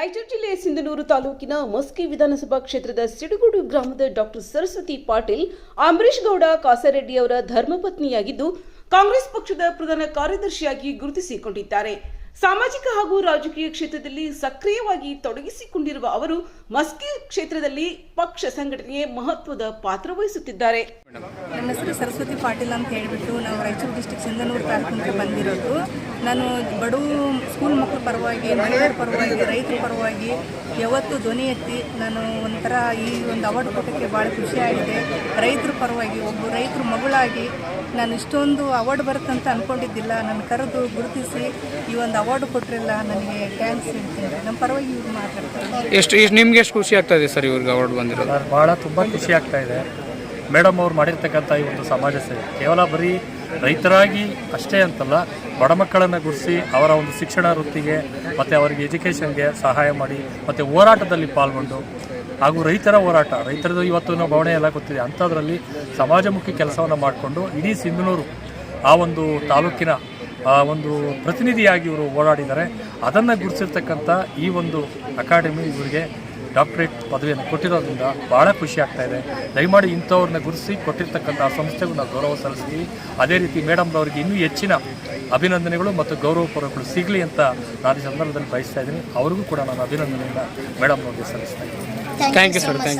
ರಾಯಚೂರು ಜಿಲ್ಲೆಯ ಸಿಂಧನೂರು ತಾಲೂಕಿನ ಮಸ್ಕಿ ವಿಧಾನಸಭಾ ಕ್ಷೇತ್ರದ ಸಿಡುಗೂಡು ಗ್ರಾಮದ ಡಾಕ್ಟರ್ ಸರಸ್ವತಿ ಪಾಟೀಲ್ ಅಂಬರೀಶ್ ಗೌಡ, ಕಾಸರೆಡ್ಡಿ ಅವರ ಧರ್ಮಪತ್ನಿಯಾಗಿದ್ದು ಕಾಂಗ್ರೆಸ್ ಪಕ್ಷದ ಪ್ರಧಾನ ಕಾರ್ಯದರ್ಶಿಯಾಗಿ ಗುರುತಿಸಿಕೊಂಡಿದ್ದಾರೆ. ಸಾಮಾಜಿಕ ಹಾಗೂ ರಾಜಕೀಯ ಕ್ಷೇತ್ರದಲ್ಲಿ ಸಕ್ರಿಯವಾಗಿ ತೊಡಗಿಸಿಕೊಂಡಿರುವ ಅವರು ಮಸ್ಕಿ ಕ್ಷೇತ್ರದಲ್ಲಿ ಪಕ್ಷ ಸಂಘಟನೆಗೆ ಮಹತ್ವದ ಪಾತ್ರ ವಹಿಸುತ್ತಿದ್ದಾರೆ. ನನ್ನ ಹೆಸರು ಸರಸ್ವತಿ ಪಾಟೀಲ್ ಅಂತ ಹೇಳಿಬಿಟ್ಟು ನಾವು ರಾಯಚೂರು ಡಿಸ್ಟಿಕ್ ಸಿಂಧನೂರು ತಾಲೂಕಿನಿಂದ ಬಂದಿರೋದು. ನಾನು ಬಡೂ ಸ್ಕೂಲ್ ಮಕ್ಕಳ ಪರವಾಗಿ ಮಹಿಳೆಯರ ಪರವಾಗಿ ರೈತರ ಪರವಾಗಿ ಯಾವತ್ತು ಧ್ವನಿ ಎತ್ತಿ ನಾನು ಒಂಥರ ಈ ಒಂದು ಅವಾರ್ಡ್ ಕೊಟ್ಟಕ್ಕೆ ಭಾಳ ಖುಷಿಯಾಗಿದೆ ರೈತರ ಪರವಾಗಿ ಒಬ್ಬ ರೈತರ ಮಗಳಾಗಿ ನಾನು ಇಷ್ಟೊಂದು ಅವಾರ್ಡ್ ಬರುತ್ತಂತ ಅಂದ್ಕೊಂಡಿದ್ದಿಲ್ಲ ನಾನು ಕರೆದು ಗುರುತಿಸಿ ಈ ಒಂದು ಅವಾರ್ಡ್ ಕೊಟ್ಟಿರಲ್ಲ ನನಗೆ ಥ್ಯಾಂಕ್ಸ್ ಹೇಳ್ತೀನಿ. ನಮ್ಮ ಪರವಾಗಿ ಇವ್ರು ಮಾತಾಡ್ತಾರೆ. ಎಷ್ಟು ಎಷ್ಟು ನಿಮ್ಗೆ ಎಷ್ಟು ಖುಷಿ ಆಗ್ತಾ ಇದೆ ಸರ್ ಇವ್ರಿಗೆ ಅವಾರ್ಡ್ ಬಂದಿರೋದು? ಸರ್ ಭಾಳ ತುಂಬ ಖುಷಿ ಆಗ್ತಾ ಇದೆ. ಮೇಡಮ್ ಅವ್ರು ಮಾಡಿರ್ತಕ್ಕಂಥ ಈ ಒಂದು ಸಮಾಜ ಸೇವೆ ಕೇವಲ ಬರೀ ರೈತರಾಗಿ ಅಷ್ಟೇ ಅಂತಲ್ಲ, ಬಡ ಮಕ್ಕಳನ್ನು ಗುರಿಸಿ ಅವರ ಒಂದು ಶಿಕ್ಷಣ ವೃತ್ತಿಗೆ ಮತ್ತು ಅವರಿಗೆ ಎಜುಕೇಷನ್ಗೆ ಸಹಾಯ ಮಾಡಿ ಮತ್ತು ಹೋರಾಟದಲ್ಲಿ ಪಾಲ್ಗೊಂಡು ಹಾಗೂ ರೈತರ ಹೋರಾಟ, ರೈತರದ್ದು ಇವತ್ತು ಭಾವನೆ ಎಲ್ಲ ಗೊತ್ತಿದೆ. ಅಂಥದ್ರಲ್ಲಿ ಸಮಾಜಮುಖಿ ಕೆಲಸವನ್ನು ಮಾಡಿಕೊಂಡು ಇಡೀ ಸಿಂಧನೂರು ಆ ಒಂದು ತಾಲೂಕಿನ ಒಂದು ಪ್ರತಿನಿಧಿಯಾಗಿ ಇವರು ಓಡಾಡಿದ್ದಾರೆ. ಅದನ್ನು ಗುರುತಿರ್ತಕ್ಕಂಥ ಈ ಒಂದು ಅಕಾಡೆಮಿ ಇವರಿಗೆ ಡಾಕ್ಟರೇಟ್ ಪದವಿಯನ್ನು ಕೊಟ್ಟಿರೋದ್ರಿಂದ ಭಾಳ ಖುಷಿ ಆಗ್ತಾ ಇದೆ. ದಯಮಾಡಿ ಇಂಥವ್ರನ್ನ ಗುರುಸಿ ಕೊಟ್ಟಿರ್ತಕ್ಕಂಥ ಸಂಸ್ಥೆಗೂ ನಾವು ಗೌರವ ಸಲ್ಲಿಸ್ತೀವಿ ಅದೇ ರೀತಿ ಮೇಡಮ್ರವ್ರಿಗೆ ಇನ್ನೂ ಹೆಚ್ಚಿನ ಅಭಿನಂದನೆಗಳು ಮತ್ತು ಗೌರವಪೂರ್ವಕಗಳು ಸಿಗಲಿ ಅಂತ ನಾನು ಈ ಸಂದರ್ಭದಲ್ಲಿ ಬಯಸ್ತಾ ಇದ್ದೀನಿ. ಅವ್ರಿಗೂ ಕೂಡ ನಾನು ಅಭಿನಂದನೆಯನ್ನು ಮೇಡಮ್ನವ್ರಿಗೆ ಸಲ್ಲಿಸ್ತಾ ಇದ್ದೀನಿ. Thank you sir thank you